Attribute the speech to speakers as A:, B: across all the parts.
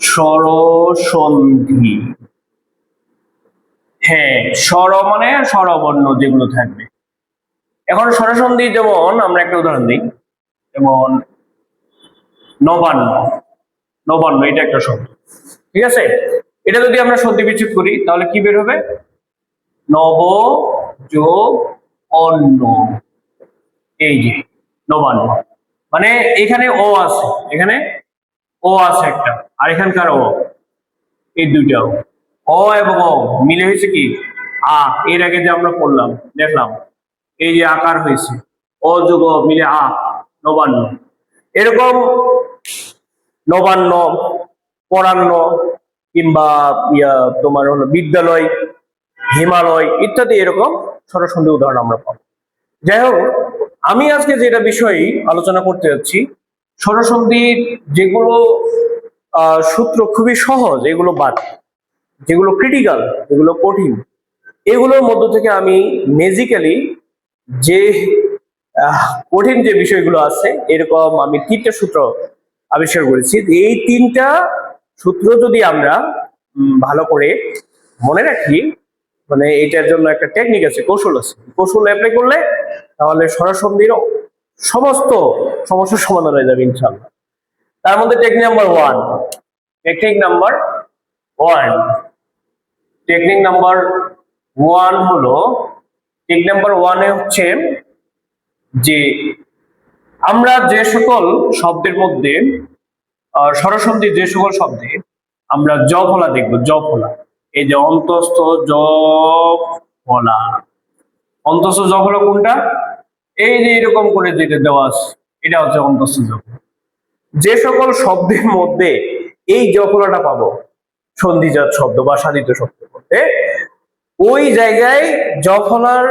A: স্বরসন্ধি। হ্যাঁ স্বর মানে স্বরবর্ণ যেগুলো থাকবে। এখন স্বরসন্ধি যেমন আমরা একটা উদাহরণ দিই, যেমন নবান্ন। নবান্ন, এটা একটা শব্দ। ঠিক আছে? এটা যদি আমরা সন্ধি বিচ্ছেদ করি, তাহলে কি বের হবে? নব যোগ অন্ন। এই যে, নবান্ন। মানে এখানে ও আছে। এখানে ও আছে একটা। আর এখানকার ও এই দুইটা অ এবং অ মিলে হয়েছে কি? আ, এর আগে যে আমরা পড়লাম, দেখলাম, এই যে আকার হয়েছে, অ যোগ মিলে আ, নবান্ন। এরকম নবান্ন, পরান্ন, কিংবা ইয়া তোমার হলো বিদ্যালয়, হিমালয় ইত্যাদি এরকম সরাসরি উদাহরণ আমরা পাবো। যাই হোক, আমি আজকে যেটা বিষয় আলোচনা করতে যাচ্ছি স্বরসন্ধির যেগুলো সূত্র খুবই সহজ, এগুলো বাদ। যেগুলো ক্রিটিক্যাল যেগুলো কঠিন। এগুলোর মধ্য থেকে আমি মেজিক্যালি যে কঠিন যে বিষয়গুলো আছে, এরকম আমি তিনটা সূত্র আবিষ্কার করেছি। এই তিনটা সূত্র যদি আমরা ভালো করে মনে রাখি মানে এটার জন্য একটা টেকনিক আছে, কৌশল আছে। কৌশল অ্যাপ্লাই করলে তাহলে সরাসন্ধির সমস্ত সমস্যার সমাধান হয়ে যাবে ইনশাল্লাহ তার মধ্যে technique number one technique number one technique number one হলো টেকনিক নাম্বার ওয়ানে হচ্ছে যে আমরা যে সকল শব্দের মধ্যে আহ, স্বরসন্ধি যে সকল শব্দে আমরা জ ফলা দেখব ফলা। এই যে অন্তস্থ ফলা। অন্তস্থ জ ফলা কোনটা? এই যে এরকম করে যেটা দেওয়া এটা হচ্ছে অন্তস্থ জ যে সকল শব্দের মধ্যে এই জ ফলাটা পাবো, সন্ধিজাত শব্দ বা সাধিত শব্দের মধ্যে, ওই জায়গায় জ ফলার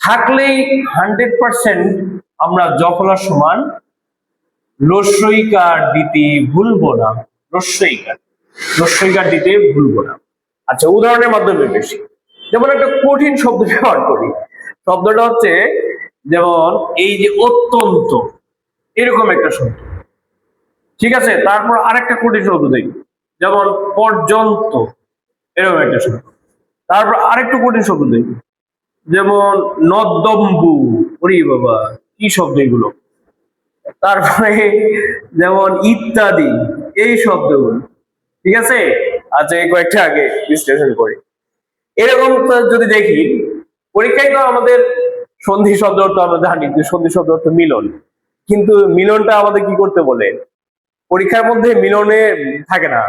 A: থাকলেই হান্ড্রেড পার্সেন্ট আমরা জ ফলার সমান রস্যইকার দিতে ভুলবো না, রস্যইকার রস্যইকার দিতে ভুলবো না। আচ্ছা উদাহরণের মাধ্যমে বেশি। যেমন একটা কঠিন শব্দ ব্যবহার করি, শব্দটা হচ্ছে যেমন এই যে অত্যন্ত, এরকম একটা শব্দ। ঠিক আছে? তারপর আরেকটা কঠিন শব্দ দেখি। যেমন পর্যন্ত, এরকম একটা শব্দ। তারপর আরেকটু কঠিন শব্দ দেখি। যেমন নদ্দম্বু। ওরে বাবা, কি শব্দ এগুলো? তারপরে যেমন ইত্যাদি, এই শব্দগুলো। ঠিক আছে? আচ্ছা এই কয়েকটা আগে বিশ্লেষণ করি। এরকম যদি দেখি, পরীক্ষায় তো আমাদের সন্ধি শব্দ অর্থ আমরা জানি যে সন্ধি শব্দ অর্থ মিলন। কিন্তু মিলনটা আমাদের কি করতে বলে? পরীক্ষার মধ্যে মিলনে থাকে না।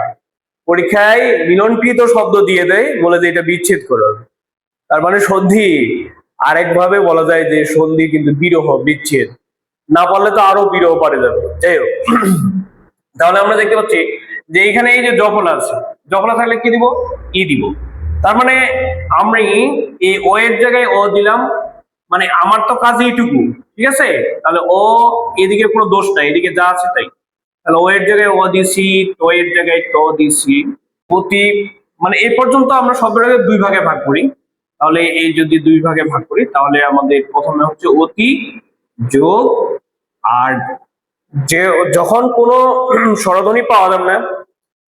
A: পরীক্ষায় মিলনকৃত শব্দ দিয়ে দেয়, বলে যে এটা বিচ্ছেদ করো। তার মানে সন্ধি আরেকভাবে বলা যায় যে সন্ধি কিন্তু বিরহ, বিচ্ছেদ। না পারলে তো আরও বিরহ পারে যাবে। যাই হোক। তাহলে আমরা দেখতে পাচ্ছি যে এখানে এই যে জফলা আছে জফলা থাকলে কি দিব? ই দিব। তার মানে আমরা এই ও এর জায়গায় ও দিলাম মানে আমার তো কাজ এইটুকু ঠিক আছে? তাহলে ও এদিকে কোনো দোষ নাই, এদিকে যা আছে তাই। তাহলে ও এর জায়গায় ও দিছি, তো এর জায়গায় তো দিছি। প্রতি মানে এই পর্যন্ত আমরা শব্দটাকে দুই ভাগে ভাগ করি। তাহলে এই যদি দুই ভাগে ভাগ করি, তাহলে আমাদের প্রথমে হচ্ছে অতি, যোগ, আর যে যখন কোনো স্বরধ্বনি পাওয়া যাবে না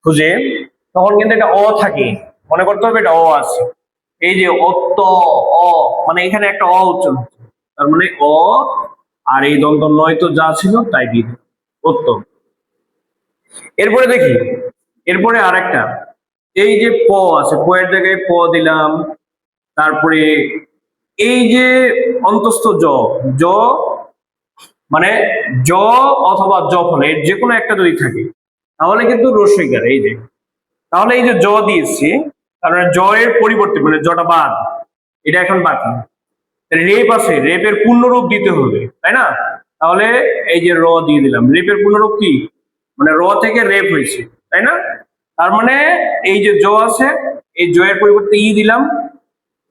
A: খুঁজে, তখন কিন্তু এটা অ থাকে। মনে করতে হবে এটা অ আছে। এই যে অত্ত অ মানে এখানে একটা অ উচ্চারণ তার মানে অ আর এই দন্ত নয় তো যা ছিল তাই দিয়ে। অত্ত এরপরে দেখি, এরপরে আরেকটা। এই যে প আছে, প এর জায়গায় প দিলাম। তারপরে এই যে অন্তস্থ জ জ মানে জ অথবা ফলে, এর যে কোনো একটা যদি থাকে, তাহলে কিন্তু রস্বইকার এই যে। তাহলে এই যে জ দিয়েছি তারপরে জ এর পরিবর্তে মানে জটা বাদ। এটা এখন বাকি। রেপ আছে রেপের পূর্ণরূপ দিতে হবে, তাই না? তাহলে এই যে র দিয়ে দিলাম রেপের পূর্ণরূপ কি? মানে র থেকে রেপ হয়েছে, তাই না? তার মানে এই যে জ আছে, এই জয়ের পরিবর্তে ই দিলাম,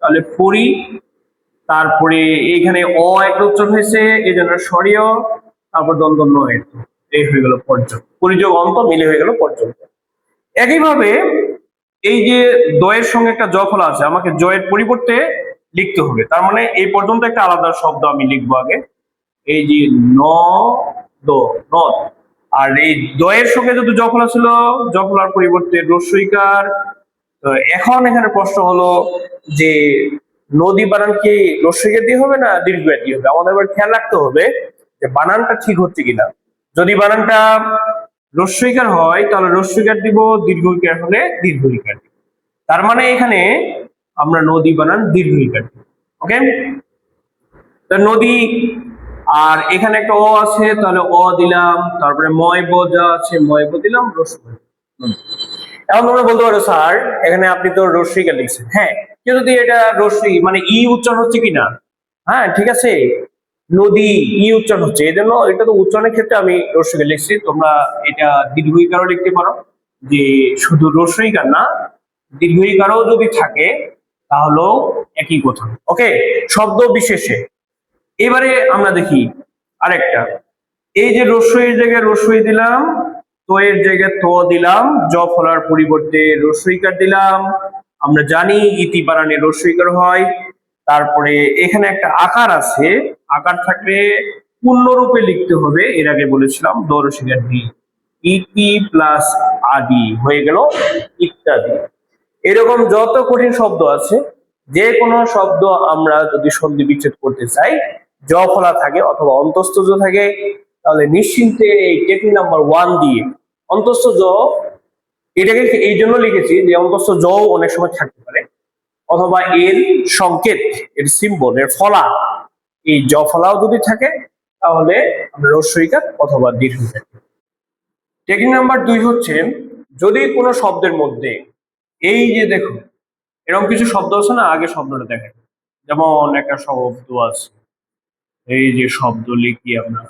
A: তাহলে পরি তারপরে এইখানে অ একটা উচ্চারণ হয়েছে, এই জন্য সরিয় তারপর দ্বন্দ্ব নয়। এই হয়ে গেল পর্যন্ত পরিযোগ অন্ত মিলে হয়ে গেল পর্যন্ত একইভাবে এই যে দয়ের সঙ্গে একটা জ ফলা আছে, আমাকে জয়ের পরিবর্তে লিখতে হবে। তার মানে এই পর্যন্ত একটা আলাদা শব্দ আমি লিখব আগে। এই যে ন, দ, নদ। আর এই দয়ের সঙ্গে যদি জফলা ছিল জফলার পরিবর্তে রস্বইকার। এখন এখানে প্রশ্ন হলো যে, নদী বানান কি রস্বইকার দিয়ে হবে না দীর্ঘ দিয়ে হবে? আমাদের এবার খেয়াল রাখতে হবে যে বানানটা ঠিক হচ্ছে কিনা। যদি বানানটা রস্বইকার হয়, তাহলে রস্বইকার দিব দীর্ঘইকার হলে দীর্ঘইকার দিব। তার মানে এখানে আমরা নদী বানান দীর্ঘইকার দিব ওকে নদী, আর এখানে একটা অ আছে, তাহলে অ দিলাম, তারপরে ময় ব যা আছে ময় ব দিলাম রস্বই এখন তোমরা বলতে পারো, স্যার, এখানে আপনি তো রস্বইকা লিখছেন হ্যাঁ? কিন্তু এটা রস্বই মানে ই উচ্চারণ হচ্ছে কিনা? হ্যাঁ ঠিক আছে? নদী, ই উচ্চারণ হচ্ছে। এই জন্য এটা তো উচ্চারণের ক্ষেত্রে আমি রস্বইকা লিখছি, তোমরা এটা দীর্ঘইকারও লিখতে পারো। যে শুধু রস্বইকার না দীর্ঘইকারও যদি থাকে, তাহলেও একই কথা। ওকে শব্দ বিশেষে। এবারে আমরা দেখি আরেকটা। এই যে রস্বইয়ের জায়গায় রস্বই দিলাম, তো এর জায়গায় তো দিলাম, জ ফলার পরিবর্তে রস্বইকার দিলাম। আমরা জানি ইতি বানানে রস্বইকার হয়। তারপরে এখানে একটা আকার আছে। আকার থাকলে পূর্ণরূপে লিখতে হবে। এর আগে বলেছিলাম দরসিকার ডি ইতি প্লাস আদি হয়ে গেল ইত্যাদি। এরকম যত কঠিন শব্দ আছে যে কোনো শব্দ আমরা যদি সন্ধি বিচ্ছেদ করতে চাই, জ ফলা থাকে অথবা অন্তস্থ জ থাকে, তাহলে নিশ্চিন্তে এই টেকনিক নাম্বার ওয়ান দিয়ে অন্তস্থ জ, এটাকে এই জন্য লিখেছি যে অন্তস্থ জ অনেক সময় থাকতে পারে। অথবা এর সংকেত, এর সিম্বল এর ফলা, এই জ ফলাও যদি থাকে, তাহলে রস্বইকার অথবা দীর্ঘিকার টেকনিক নাম্বার দুই হচ্ছে, যদি কোনো শব্দের মধ্যে, এই যে দেখো, এরকম কিছু শব্দ আছে না, আগে শব্দটা দেখেন। যেমন একটা শব্দ আছে, এই যে শব্দ লিখি আমরা।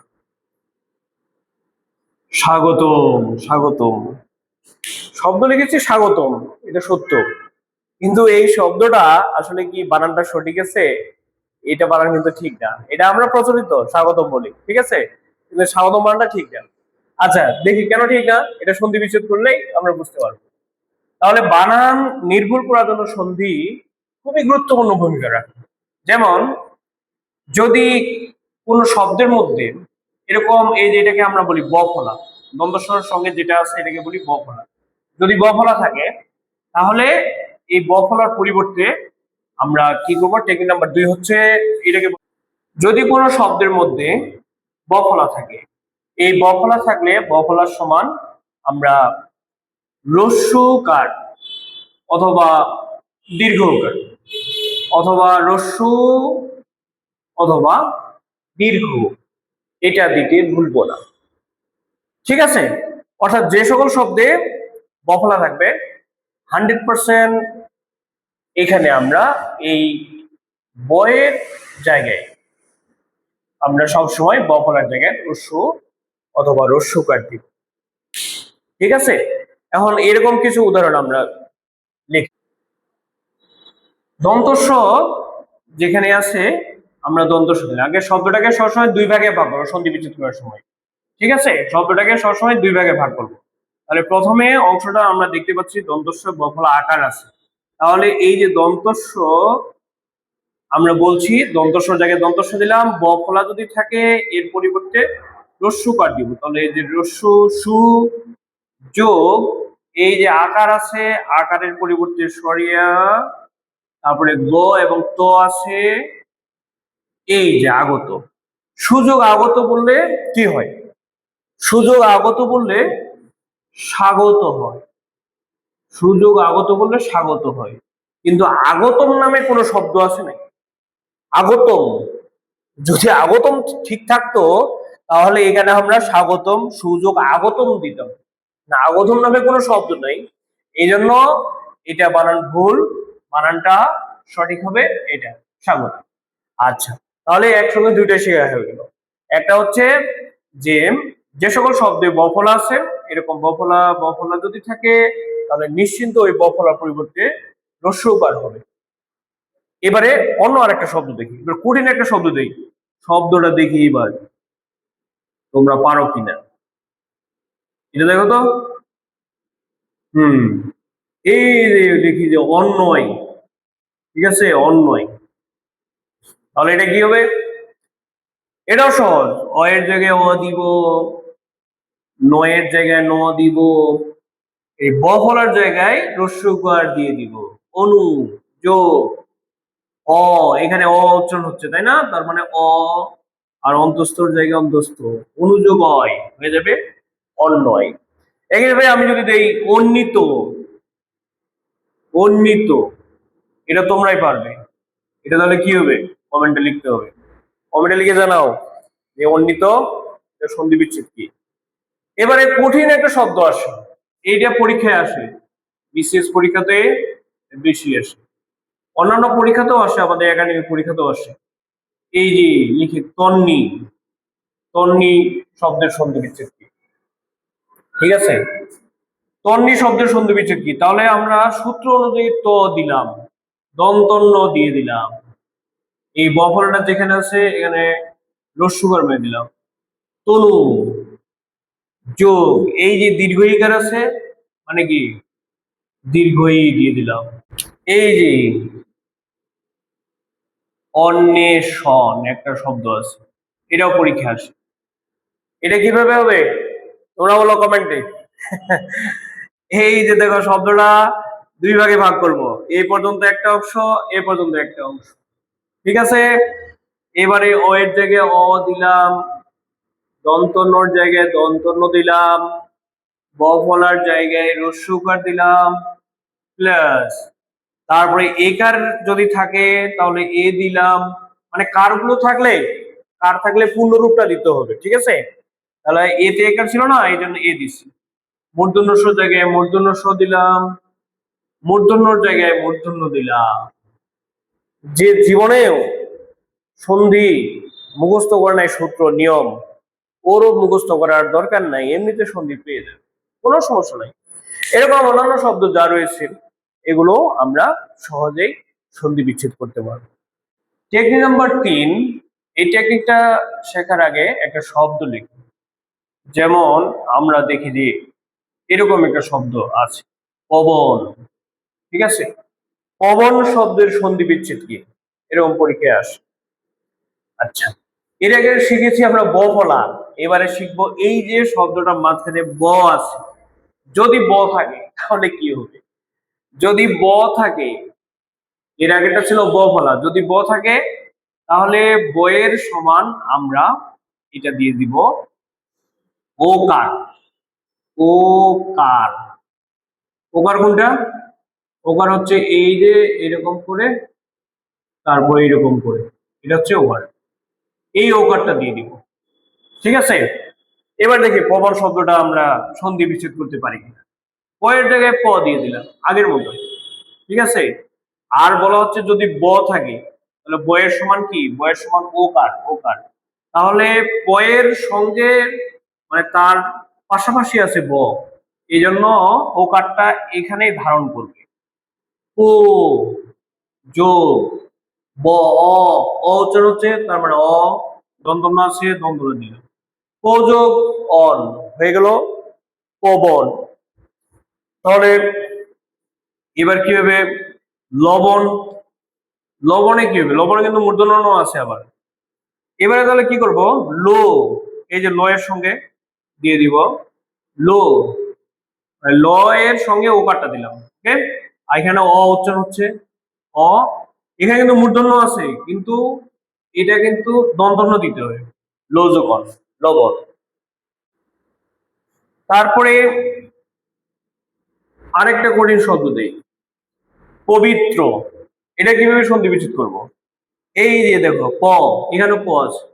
A: স্বাগতম স্বাগতম। শব্দ লিখেছি স্বাগতম, এটা সত্য। কিন্তু এই শব্দটা আসলে কি বানানটা সঠিক আছে? এটা বানান কিন্তু ঠিক না। এটা আমরা প্রচলিত, স্বাগতম বলি, ঠিক আছে? কিন্তু স্বাগতম বানানটা ঠিক না। আচ্ছা দেখি কেন ঠিক না? এটা সন্ধি বিচ্ছেদ করলেই আমরা বুঝতে পারব। তাহলে বানান নির্ভুল করার জন্য সন্ধি খুবই গুরুত্বপূর্ণ ভূমিকা রাখে। যেমন, যদি কোনো শব্দের মধ্যে এরকম এই যে এটাকে আমরা বলি বফলা দ্বন্দ্বস্বরের সঙ্গে যেটা আছে এটাকে বলি বফলা। যদি বফলা থাকে, তাহলে এই বফলার পরিবর্তে আমরা কি করব? টেকনিক নাম্বার দুই হচ্ছে এটাকে যদি কোনো শব্দের মধ্যে বফলা থাকে, এই বফলা থাকলে বফলার সমান আমরা রস্যকার অথবা দীর্ঘ দীর্ঘকার, অথবা রস্যু অথবা দীর্ঘ, এটা দিতে ভুলবো না। ঠিক আছে? অর্থাৎ যে সকল শব্দে বফলা থাকবে হান্ড্রেড পার্সেন্ট এখানে আমরা এই বয়ের জায়গায় আমরা সব সময় বফলার জায়গায় রস্য অথবা রস্যকার দিব। ঠিক আছে? এখন এরকম কিছু উদাহরণ আমরা লিখি। দন্তস্ব যেখানে আছে, আমরা দন্তস্ব আগে শব্দটাকে সবসময় দুই ভাগে ভাগ করব, সন্ধি বিচ্ছেদ করার সময়। ঠিক আছে? শব্দটাকে সবসময় দুই ভাগে ভাগ করব। তাহলে প্রথমে অংশটা আমরা দেখতে পাচ্ছি দন্তস্ব বফলা আকার আছে। তাহলে এই যে দন্তস্ব, আমরা বলছি দন্তস্ব জায়গায় দন্তস্ব দিলাম বফলা যদি থাকে, এর পরিবর্তে রস্যুকার দিব। তাহলে এই যে রস্যু, সু যোগ এই যে আকার আছে, আকারের পরিবর্তে সরিয়া, তারপরে গ এবং ত আছে, এই যে আগত। সুযোগ আগত বললে কি হয়? সুযোগ আগত বললে স্বাগত হয়। সুযোগ আগত বললে স্বাগত হয়। কিন্তু আগতম নামে কোনো শব্দ আছে নাকি আগতম। যদি আগতম ঠিক থাকতো, তাহলে এখানে আমরা স্বাগতম, সুযোগ আগতম দিতাম। না, আগতম নামে কোনো শব্দ নেই। এই জন্য এটা বানান ভুল, বানানটা সঠিক হবে এটা, স্বাগত। আচ্ছা তাহলে একসঙ্গে দুইটা শেখা হয়ে গেল। একটা হচ্ছে যে যে সকল শব্দে বফলা আছে, এরকম বফলা বফলা যদি থাকে, তাহলে নিশ্চিন্ত ওই বফলার পরিবর্তে রস্যকার হবে। এবারে অন্য আরেকটা শব্দ দেখি, এবার কঠিন একটা শব্দ দেখি। শব্দটা দেখি এবার, তোমরা পারো কিনা? এটা দেখো তো। হুম, এই দেখি যে অন্যয় ঠিক আছে? অন্যয় তাহলে এটা কি হবে? এটাও সহজ। অয়ের জায়গায় অ দিব নয়ের জায়গায় ন দিব, এই ব জায়গায় রস্যকার দিয়ে দিব। অনু যোগ অ, এখানে অ উচ্চারণ হচ্ছে, তাই না? তার মানে অ আর অন্তস্থর জায়গায় অন্তস্থ। অনুযোগ অয় হয়ে যাবে অন্যয় এখানে আমি যদি দেই অন্বিত অন্বিত, এটা তোমরাই পারবে। এটা তাহলে কি হবে? কমেন্টে লিখতে হবে। কমেন্টে লিখে জানাও যে অন্বিত এর সন্ধি বিচ্ছেদ কি? এবারে কঠিন একটা শব্দ আসে। এইটা পরীক্ষায় আসে। বিশেষ পরীক্ষাতে বেশি আসে। অন্যান্য পরীক্ষাতেও আসে, আমাদের একাডেমিক পরীক্ষাতেও আসে। এই যে লিখি তন্নি তন্নি শব্দের সন্ধি বিচ্ছেদ কি? ঠিক আছে? তন্নি শব্দের সন্ধি বিচ্ছেদ কি? তাহলে আমরা সূত্র অনুযায়ী ত দিলাম। দন্তন্য দিয়ে দিলাম। এই বফলটা যেখানে আছে, এখানে রস্যুকার মেয়ে দিলাম। তনু যোগ এই যে দীর্ঘইকার আছে মানে কি? দীর্ঘই দিয়ে দিলাম। এই যে অন্বেষণ একটা শব্দ আছে, এটাও পরীক্ষা আসে। এটা কীভাবে হবে? তোমরা বলো কমেন্টে। এই যে দেখো শব্দটা, দুই ভাগে ভাগ করব। এই পর্যন্ত একটা অংশ, এ পর্যন্ত একটা অংশ। ঠিক আছে? এবারে অ এর জায়গায় অ দিলাম। দন্তন্যর জায়গায় দন্তন্য দিলাম ব ফলার জায়গায় রস্যকার দিলাম প্লাস তারপরে একার যদি থাকে, তাহলে এ দিলাম। মানে কারগুলো থাকলে, কার থাকলে পূর্ণরূপটা দিতে হবে, ঠিক আছে? তাহলে এতে একার ছিল না, এই জন্য এ দিছি। মূর্ধন্য স জায়গায় মূর্ধন্য স দিলাম, মূর্ধন্যর জায়গায় মূর্ধন্য দিলাম। যে জীবনেও সন্ধি মুখস্থ করে নেয় সূত্র, নিয়ম ওরও মুখস্থ করার দরকার নাই, এমনিতে সন্ধি পেয়ে যাবে। কোনো সমস্যা নাই। এরকম অন্যান্য শব্দ যা রয়েছে, এগুলো আমরা সহজেই সন্ধি বিচ্ছেদ করতে পারব। টেকনিক নাম্বার তিন, এই টেকনিকটা শেখার আগে একটা শব্দ লিখি যেমন আমরা দেখি যে এরকম একটা শব্দ আছে, পবন। ঠিক আছে? পবন শব্দের সন্ধি বিচ্ছেদ কি? এরকম পরীক্ষায় আসে। আচ্ছা এর আগে শিখেছি আমরা ব ফলা এবারে শিখব এই যে শব্দটা মাঝখানে ব আছে। যদি ব থাকে, তাহলে কি হবে? যদি ব থাকে, এর আগেটা ছিল ব ফলা। যদি ব থাকে, তাহলে বয়ের সমান আমরা এটা দিয়ে দিব ও কার ও কার ওকার কোনটা? ওকার হচ্ছে এই যে এরকম করে, তারপরে এরকম করে। এটা হচ্ছে ওভার এই ওকারটা দিয়ে দিব। ঠিক আছে? এবার দেখি পবন শব্দটা আমরা সন্ধি বিচ্ছেদ করতে পারি কিনা। পয়ের জায়গায় প দিয়ে দিলাম, আগের মতো। ঠিক আছে? আর বলা হচ্ছে যদি ব থাকে, তাহলে বয়ের সমান কি? বয়ের সমান ও কার ও ওকার। তাহলে পয়ের সঙ্গে মানে তার পাশাপাশি আছে ব। এই জন্য ওকারটা এখানেই ধারণ করবে। ও যোগ ব, অ অ উচ্চারণ হচ্ছে, তার মানে অ দন্তন্য আছে দন্তন্য দিল। প যোগ অন। হয়ে গেল পবন তাহলে এবার কি হবে? লবণ। লবণে কি হবে? লবণে কিন্তু মূর্ধন্য আছে আবার। এবারে তাহলে কি করব? লো। এই যে ল এর সঙ্গে দিয়ে দিব। লো। মানে ল এর সঙ্গে ওকারটা দিলাম। ওকে? এখানে অ উচ্চারণ হচ্ছে। অ। এখানে কিন্তু মূর্ধন্য আছে, কিন্তু এটা কিন্তু দন্তন্য দিতে হবে। লোজকন লবণ। তারপরে আরেকটা কঠিন শব্দ দেই। পবিত্র। এটা কীভাবে সন্ধি বিচ্ছেদ করব? এই যে দেখো, প, এখানে প আছে।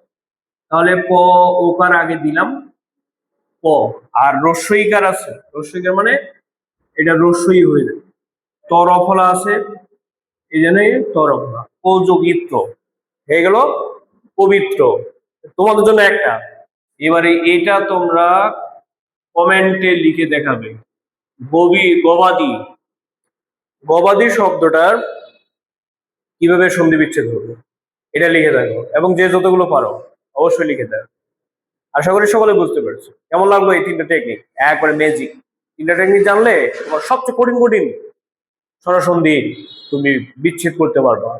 A: তাহলে প, ওকার আগে দিলাম প। আর রস্যইকার আছে। রস্যইকার মানে এটা রস্যই হয়ে যাবে। তরফলা আছে, এই জন্য তরফলা। পযোগিত্র হয়ে গেল পবিত্র। তোমাদের জন্য একটা। এবারে এটা তোমরা কমেন্টে লিখে দেখাবে। গবি, গবাদি। গবাদি শব্দটার কীভাবে সন্ধি বিচ্ছেদ হবে, এটা লিখে দেখো। এবং যে যতগুলো পারো, অবশ্যই লিখে দেখো আশা করি সকলে বুঝতে পারছ। কেমন লাগল এই তিনটা টেকনিক একবারে ম্যাজিক তিনটা টেকনিক জানলে সবচেয়ে কঠিন কঠিন সরাসন্ধি তুমি বিচ্ছেদ করতে পারবা।